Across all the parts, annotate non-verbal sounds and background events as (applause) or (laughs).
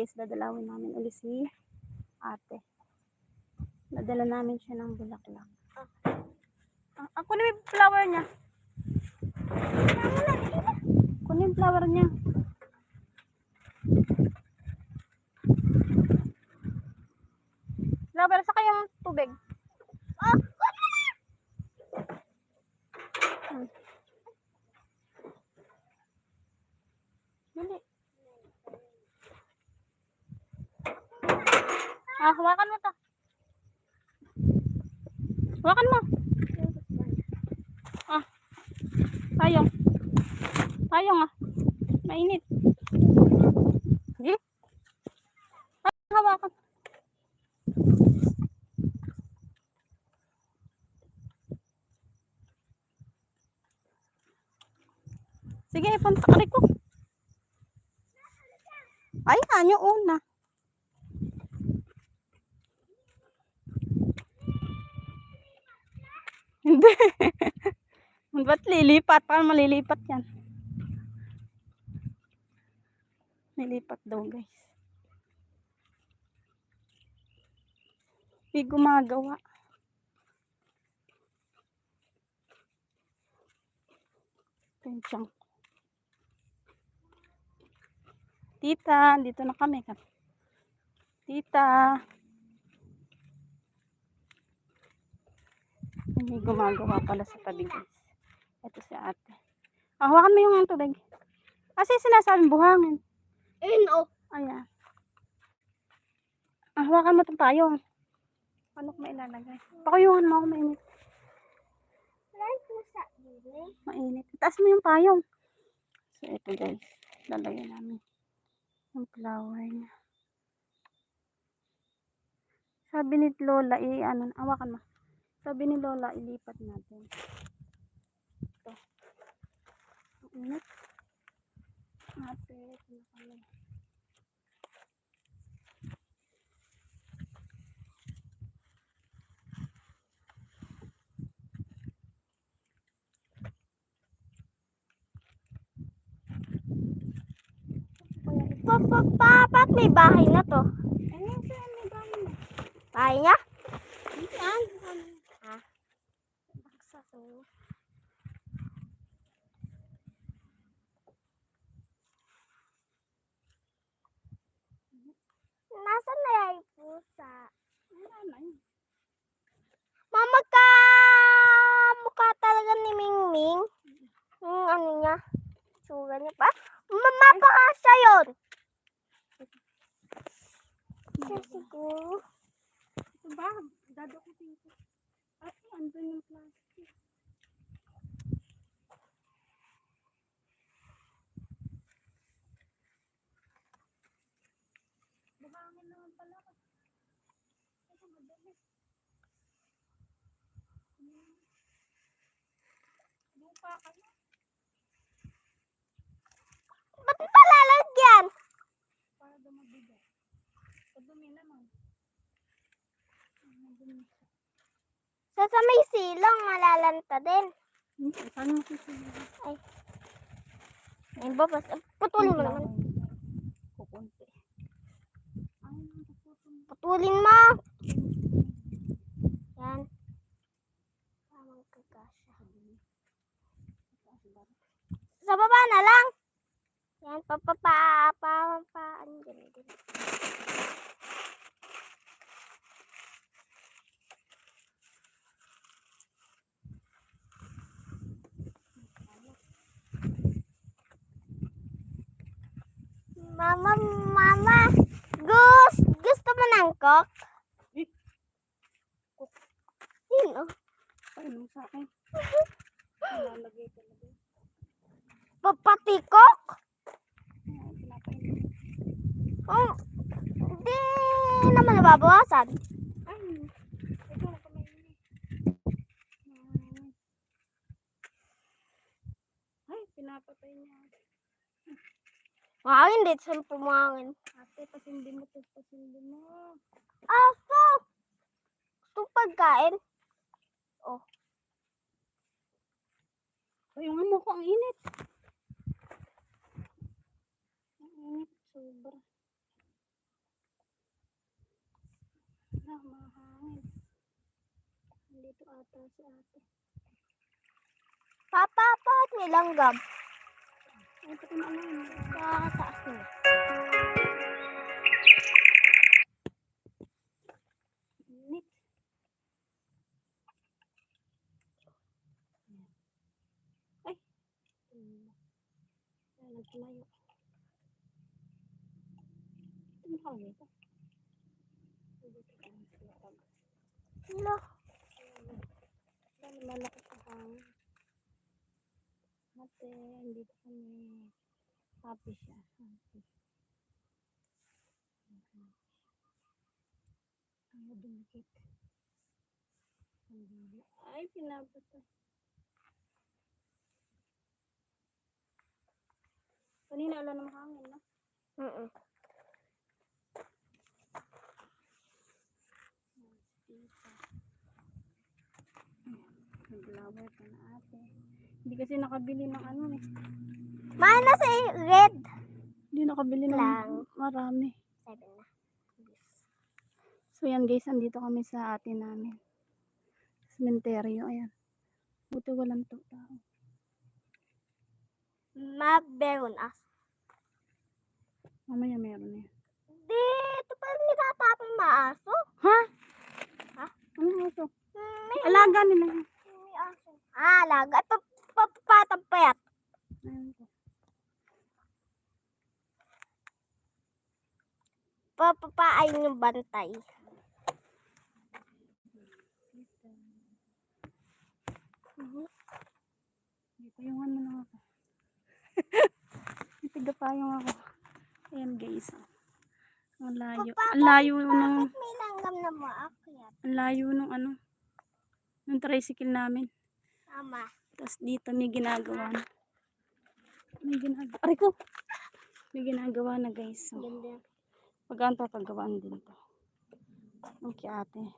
case dadalawin namin uli si ate. Nadala namin siya ng bulaklak. Ah, ah, kunin mo yung flower niya. Kunin yung flower niya. Flower, sa kayong tubig. Hmm. Dali. Ah, hawakan mo to. Hawakan mo. Ah. Sayang. Sayang ah. Mainit. Sige. Ah, hawakan. Sige, ipunta ka ko. Ayan, yung una. Hindi. (laughs) Ba't lilipat? Paano malilipat yan? Nilipat daw guys. Hindi gumagawa. Tensyang. Tita, dito na kami. Tita. Hindi gumagawa pala sa tabi guys. Ito si ate. Ah, hawakan mo yung tubig. Kasi sinasabing buhangin. Ayun oh. Ayan. Ah, hawakan mo itong payong. Paano ko mailalagay? Pakuyungan mo ako mainit. Wala po sa gilid. Mainit. Taas mo yung payong. So, ito guys. Lalagyan namin yung flower niya. Sabi ni Lola, i ano, awakan mo. Sabi ni Lola, ilipat natin. Ito. Ang init. Ito na kami. Papa, papa, may bahay na to. Ayun, saan may bahay na? Bahay niya? Saan? Ha? Baksa to. Nasaan na yung pusa? Wala na yun. Mama ka! Mukha talaga ni Mingming. Yung ano niya. Suga niya pa. Mama pa ka siya yun. Siya siguro. Ito ba? Dadakutin ko. At andun yung plastic. Buhangin naman pala. Ito madali. Hmm. Lupa kayo. Ba't mo pa lalagyan? Para daw mabigat. Padumi naman. Madumi siya. Sa sa may silang malalanta din. Hmm, Paano mo susunod? Ay, babas. Putulin mo naman. Kukunti. Ay. Putulin mo. Yan. Sa baba na lang. Yan, papapa, pa, pa, ano din, din. Mama, mama, Gus, gusto mo ng coke? Eh. Yun, oh. Paano sa akin? (laughs) Nilalagay talaga. Papatikok? Oh, hindi naman nababawasan. Ay, ito pinapatay niya. Mahangin dito sa pumangin. Ate, pasindi mo to, pasindi mo. Aso! Gusto pagkain? Ay, yung ano ko, ang init. Init, sobra. Hala, mahangin. Nandito ata si ate. Papa, bakit may langgam? Ay, pati na ano yun. Sa taas nila. Init. Ay, nagtumayo. Pag. Hello. Dahil malaki sa hangin. Ate, dito kami. Happy siya. Happy. Ayaw dumikit. Ay, pinabot to. Kanina wala namang hangin, no? Mm-mm. Dito. Nag-flower pa na ate. Hindi kasi nakabili ng ano eh. Mana sa red. Hindi nakabili ng Lang. marami. Seven na. So yan guys, andito kami sa ate namin. Cementerio, ayan. Buti walang to tao. Maberon as. Mamaya meron yan. Dito pa rin nitatapon maaso. Ha? Ha? Ano ito? Hmm, May, Alaga nila yan. May aso. Ah, laga. At papapatang payat. Ayan po. Papapain yung bantay. Yung ano lang ako. (laughs) Itiga pa yung ako. Ayan guys. Ang layo. Ang layo ng, na ang layo ng ano. Ng tricycle namin. Tama. Tapos dito may ginagawa na. May ginagawa. Aray ko! May ginagawa na guys. So, Ganda. Pagkaan papagawaan din to. Okay ate.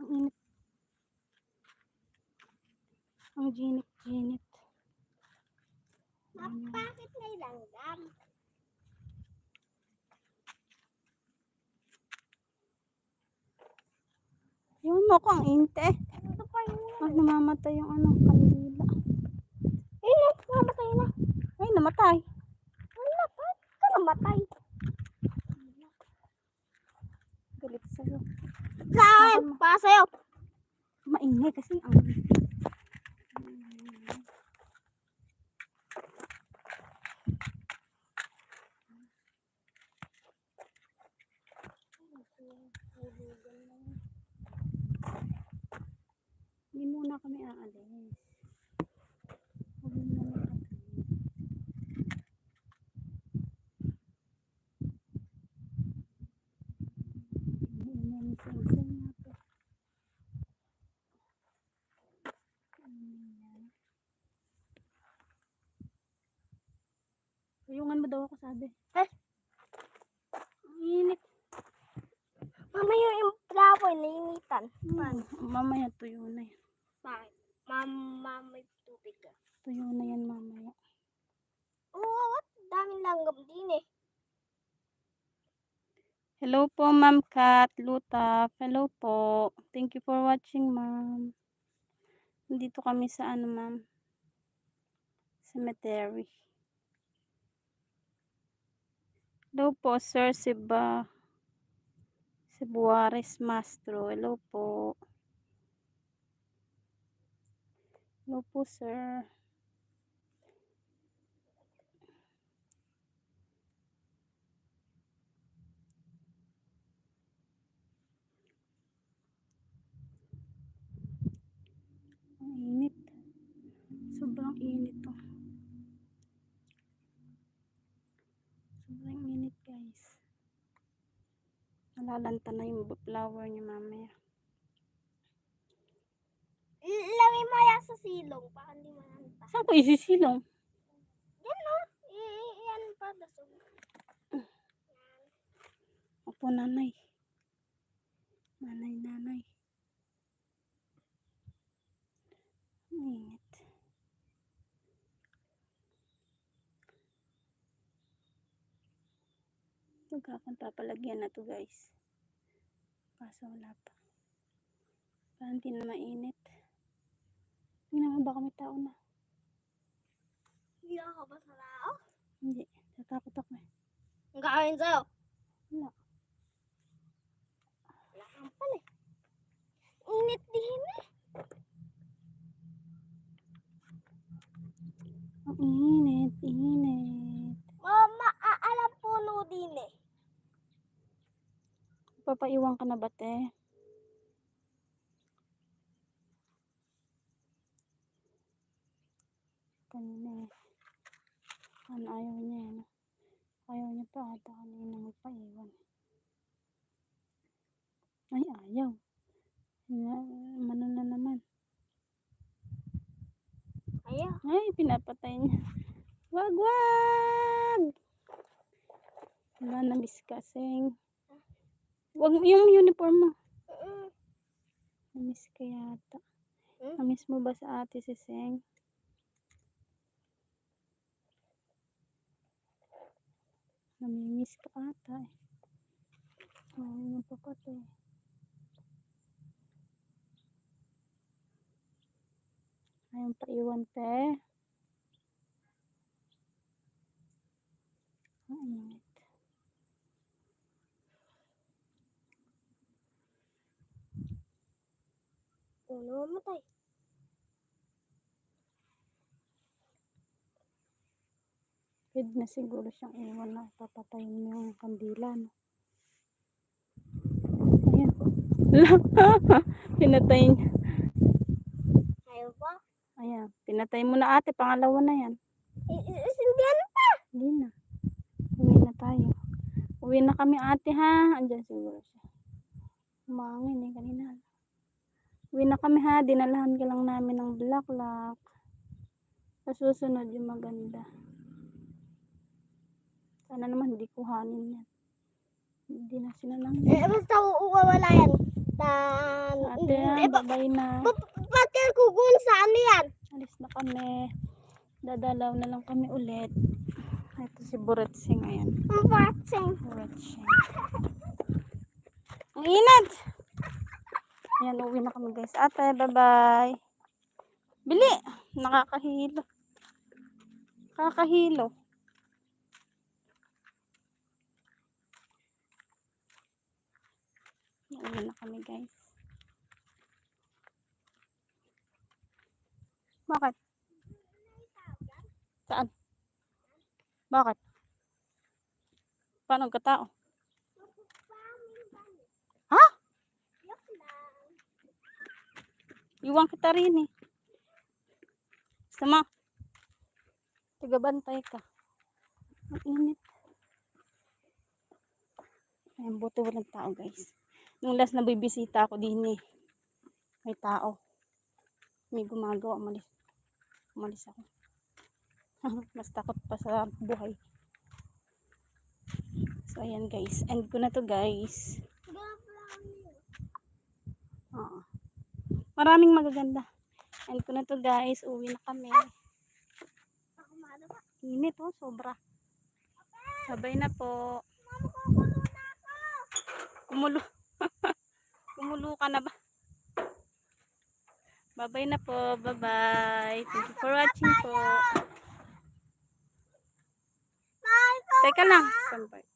Ang init. Ang ginit-ginit. Ma- Bakit may langgam? Yun mo ko ang inte. Mas namamatay yung ano, kandila. Na, namatay na. Ay, namatay. Wala, ba't ka namatay? Galit sa'yo. Sa akin, pa sa'yo. Maingay kasi ang... Hindi muna kami aalis. Huwag kami. Sing-sing natin. Ayan. Tuyungan mo daw ako sabi. Eh? Ang init. Mamaya yung flower, nainitan. Hmm, mamaya tuyo na yan. Bakit? Mama, may tubig ka. Tuyo na yan mamaya. Oo, what? Daming langgam din eh. Hello po, Ma'am Kat Lutap. Hello po. Thank you for watching, Ma'am. Nandito kami sa ano, Ma'am? Cemetery. Hello po, Sir Siba. Cebuares Mastro. Hello po. Hello po, sir. Ang init. Sobrang init to. Sobrang init guys. Nalalanta na yung flower niya mamaya. Lagay mo yan sa silong, baka hindi mananta. Saan ko isisilong? Yan no? I- yan pa, dasog. Opo, nanay. Nanay, nanay. Init. Magkakang papalagyan na to guys. Kaso wala pa. Parang hindi na mainit. Tingnan mo baka may tao na. Hindi ako ba sa lao? Hindi. Tatakot ako eh. Ang kakain sa'yo? Wala. Wala kang pala eh. Init din eh. Ang init, init. Mama, aalam puno din eh. Papaiwan ka na ba, te? Kanina eh. Ano, ayaw niya eh, no? Ayaw niya pa ata kanina magpaiwan. Ay, ayaw. Na, mano na naman. Ayaw. Ay, pinapatay niya. Wag, wag! Wala na kasing. Wag yung uniform mo. Mm. Namiss ka yata. Hmm? Namiss mo ba sa ate si Seng? Namimiss ka ata eh. Oo, yung papatay. Ayun pa iwan te. Init. Puno mamatay. Pwede na siguro siyang iwan na papatayin mo yung kandila, no? Ayan. (laughs) pinatay niya. Ayaw ba? Ayan. Pinatay mo na ate. Pangalawa na yan. Isindihan pa. Hindi na. Uwi na tayo. Uwi na kami ate ha. Andyan siguro siya. Umangin eh kanina. Uwi na kami ha. Dinalahan ka lang namin ng bulaklak. Sa susunod yung maganda. Sana naman hindi kuhanin yan. Hindi na sinalang. Eh, basta uwawala yan. Tan... Ate ha, Eh, ba- babay na. ba- Ba't ka kukunin sa ano yan? Alis na kami. Dadalaw na lang kami ulit. Ito si Buretsing. Ayan. Vaccine. Buretsing. Ang init! Ayan, uwi na kami guys. Ate, bye-bye. Bili! Nakakahilo. Nakakahilo. Uwi na kami guys. Bakit? Saan? Bakit? Paano ka tao? Ha? Iwan kita rin eh. Sama. Tagabantay ka. Ang init. Ayan, buti walang tao guys. Nung last na bibisita ako din eh. May tao. May gumagawa. Umalis. Umalis ako. (laughs) Mas takot pa sa buhay. So, ayan guys. End ko na to guys. Oo. Maraming magaganda. End ko na to guys. Uwi na kami. Init oh, sobra. Sabay na po. Kumulo. Kumulo ka na ba? Bye-bye na po. Bye-bye. Thank you for watching po. Teka lang. Standby.